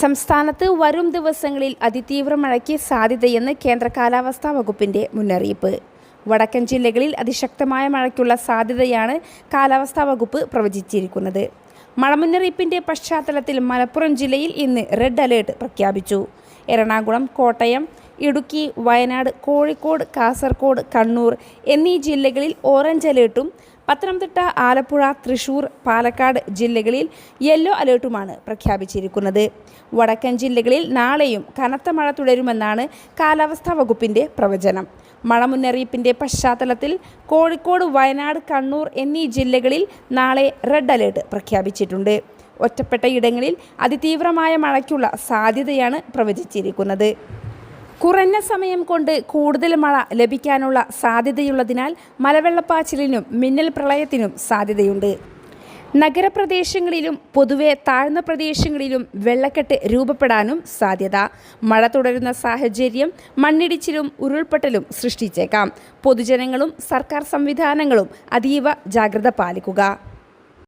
സംസ്ഥാനത്ത് വരും ദിവസങ്ങളിൽ അതിതീവ്ര മഴയ്ക്ക് സാധ്യതയെന്ന് കേന്ദ്ര കാലാവസ്ഥാ വകുപ്പിന്റെ മുന്നറിയിപ്പ്. വടക്കൻ ജില്ലകളിൽ അതിശക്തമായ മഴയ്ക്കുള്ള സാധ്യതയാണ് കാലാവസ്ഥാ വകുപ്പ് പ്രവചിച്ചിരിക്കുന്നത്. മഴ മുന്നറിയിപ്പിന്റെ പശ്ചാത്തലത്തിൽ മലപ്പുറം ജില്ലയിൽ ഇന്ന് റെഡ് അലേർട്ട് പ്രഖ്യാപിച്ചു. എറണാകുളം കോട്ടയം ഇടുക്കി വയനാട് കോഴിക്കോട് കാസർഗോഡ് കണ്ണൂർ എന്നീ ജില്ലകളിൽ ഓറഞ്ച് അലേർട്ടും പത്തനംതിട്ട ആലപ്പുഴ തൃശൂർ പാലക്കാട് ജില്ലകളിൽ യെല്ലോ അലേർട്ടുമാണ് പ്രഖ്യാപിച്ചിരിക്കുന്നത്. വടക്കൻ ജില്ലകളിൽ നാളെയും കനത്ത മഴ തുടരുമെന്നാണ് കാലാവസ്ഥാ വകുപ്പിന്റെ പ്രവചനം. മഴ മുന്നറിയിപ്പിന്റെ പശ്ചാത്തലത്തിൽ കോഴിക്കോട് വയനാട് കണ്ണൂർ എന്നീ ജില്ലകളിൽ നാളെ റെഡ് അലേർട്ട് പ്രഖ്യാപിച്ചിട്ടുണ്ട്. ഒറ്റപ്പെട്ട ഇടങ്ങളിൽ അതിതീവ്രമായ മഴയ്ക്കുള്ള സാധ്യതയാണ് പ്രവചിച്ചിരിക്കുന്നത്. കുറഞ്ഞ സമയം കൊണ്ട് കൂടുതൽ മഴ ലഭിക്കാനുള്ള സാധ്യതയുള്ളതിനാൽ മലവെള്ളപ്പാച്ചിലിനും മിന്നൽ പ്രളയത്തിനും സാധ്യതയുണ്ട്. നഗരപ്രദേശങ്ങളിലും പൊതുവെ താഴ്ന്ന പ്രദേശങ്ങളിലും വെള്ളക്കെട്ട് രൂപപ്പെടാനും സാധ്യത. മഴ തുടരുന്ന സാഹചര്യം മണ്ണിടിച്ചിലും ഉരുൾപൊട്ടലും സൃഷ്ടിച്ചേക്കാം. പൊതുജനങ്ങളും സർക്കാർ സംവിധാനങ്ങളും അതീവ ജാഗ്രത പാലിക്കുക.